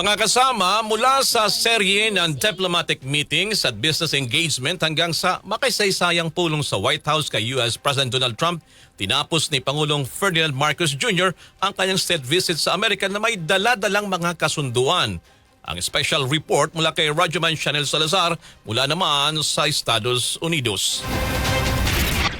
Mga kasama mula sa serye ng diplomatic meetings at business engagement hanggang sa makasaysayang pulong sa White House kay US President Donald Trump, tinapos ni Pangulong Ferdinand Marcos Jr. ang kanyang state visit sa Amerika na may dala-dalang mga kasunduan. Ang special report mula kay Radyoman Chanel Salazar mula naman sa Estados Unidos.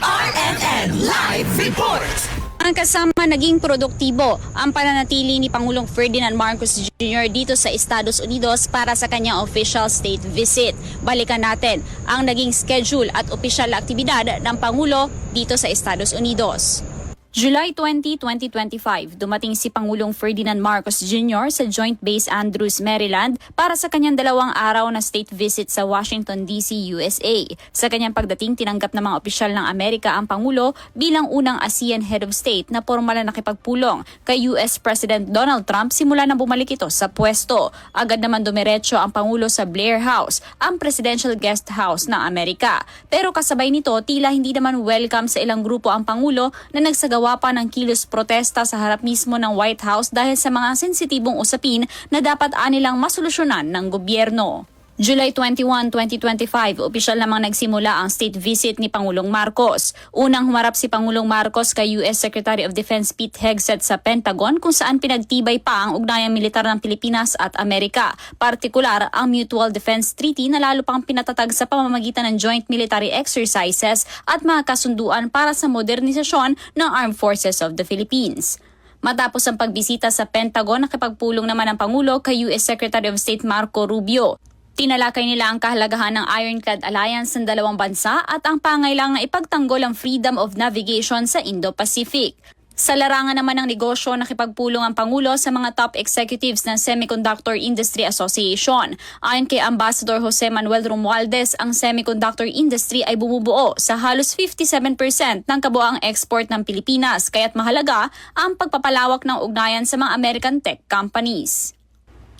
RNN Live Report! Ang kasama naging produktibo ang pananatili ni Pangulong Ferdinand Marcos Jr. dito sa Estados Unidos para sa kanyang official state visit. Balikan natin ang naging schedule at na aktibidad ng Pangulo dito sa Estados Unidos. July 20, 2025, dumating si Pangulong Ferdinand Marcos Jr. sa Joint Base Andrews, Maryland para sa kanyang dalawang araw na state visit sa Washington, D.C., USA. Sa kanyang pagdating, tinanggap ng mga opisyal ng Amerika ang Pangulo bilang unang ASEAN Head of State na formal na nakipagpulong kay US President Donald Trump simula nang bumalik ito sa pwesto. Agad naman dumiretso ang Pangulo sa Blair House, ang Presidential Guest House ng Amerika. Pero kasabay nito, tila hindi naman welcome sa ilang grupo ang Pangulo na nagsagawa pa ng kilos protesta sa harap mismo ng White House dahil sa mga sensitibong usapin na dapat anilang masolusyonan ng gobyerno. July 21, 2025, opisyal namang nagsimula ang state visit ni Pangulong Marcos. Unang humarap si Pangulong Marcos kay US Secretary of Defense Pete Hegseth sa Pentagon kung saan pinagtibay pa ang ugnayang militar ng Pilipinas at Amerika. Partikular ang Mutual Defense Treaty na lalo pang pinatatag sa pamamagitan ng joint military exercises at mga kasunduan para sa modernisasyon ng Armed Forces of the Philippines. Matapos ang pagbisita sa Pentagon, nakipagpulong naman ang Pangulo kay US Secretary of State Marco Rubio. Tinalakay nila ang kahalagahan ng Ironclad Alliance ng dalawang bansa at ang pangailangang ipagtanggol ang freedom of navigation sa Indo-Pacific. Sa larangan naman ng negosyo, nakipagpulong ang Pangulo sa mga top executives ng Semiconductor Industry Association. Ayon kay Ambassador Jose Manuel Romualdez, ang semiconductor industry ay bumubuo sa halos 57% ng kabuang export ng Pilipinas, kaya't mahalaga ang pagpapalawak ng ugnayan sa mga American tech companies.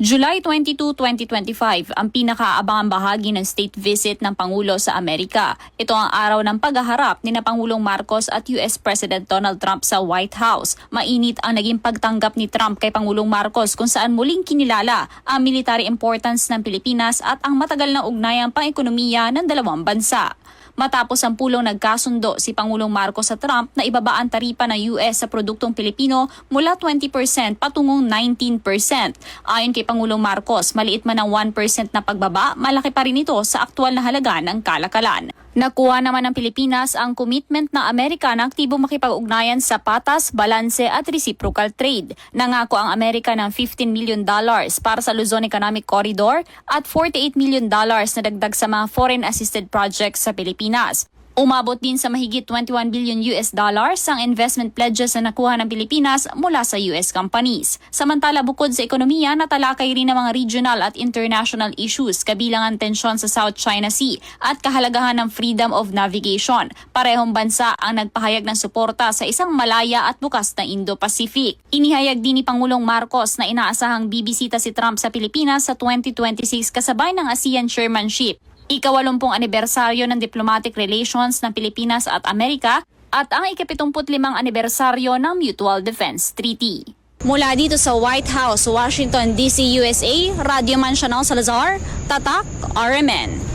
July 22, 2025, ang pinakaabangang bahagi ng state visit ng Pangulo sa Amerika. Ito ang araw ng paghaharap ni na Pangulong Marcos at US President Donald Trump sa White House. Mainit ang naging pagtanggap ni Trump kay Pangulong Marcos kung saan muling kinilala ang military importance ng Pilipinas at ang matagal na ugnayang pang-ekonomiya ng dalawang bansa. Matapos ang pulong nagkasundo si Pangulong Marcos sa Trump na ibaba ang taripa ng US sa produktong Pilipino mula 20% patungong 19%. Ayon kay Pangulong Marcos, maliit man ang 1% na pagbaba, malaki pa rin ito sa aktual na halaga ng kalakalan. Nakuha naman ng Pilipinas ang commitment ng Amerika na aktibo makipag-ugnayan sa patas, balanse at reciprocal trade. Nangako ang Amerika ng 15 million dollars para sa Luzon Economic Corridor at 48 million dollars na dagdag sa mga foreign assisted projects sa Pilipinas. Umabot din sa mahigit 21 billion US dollars ang investment pledges na nakuha ng Pilipinas mula sa US companies. Samantala bukod sa ekonomiya, natalakay rin ng mga regional at international issues kabilang ang tensyon sa South China Sea at kahalagahan ng freedom of navigation. Parehong bansa ang nagpahayag ng suporta sa isang malaya at bukas na Indo-Pacific. Inihayag din ni Pangulong Marcos na inaasahang bibisita si Trump sa Pilipinas sa 2026 kasabay ng ASEAN chairmanship ikawalumpung anibersaryo ng diplomatic relations ng Pilipinas at Amerika at ang ikapitumputlimang anibersaryo ng Mutual Defense Treaty. Mula dito sa White House, Washington DC, USA, Radio Man Chanel Salazar, Tatak, RMN.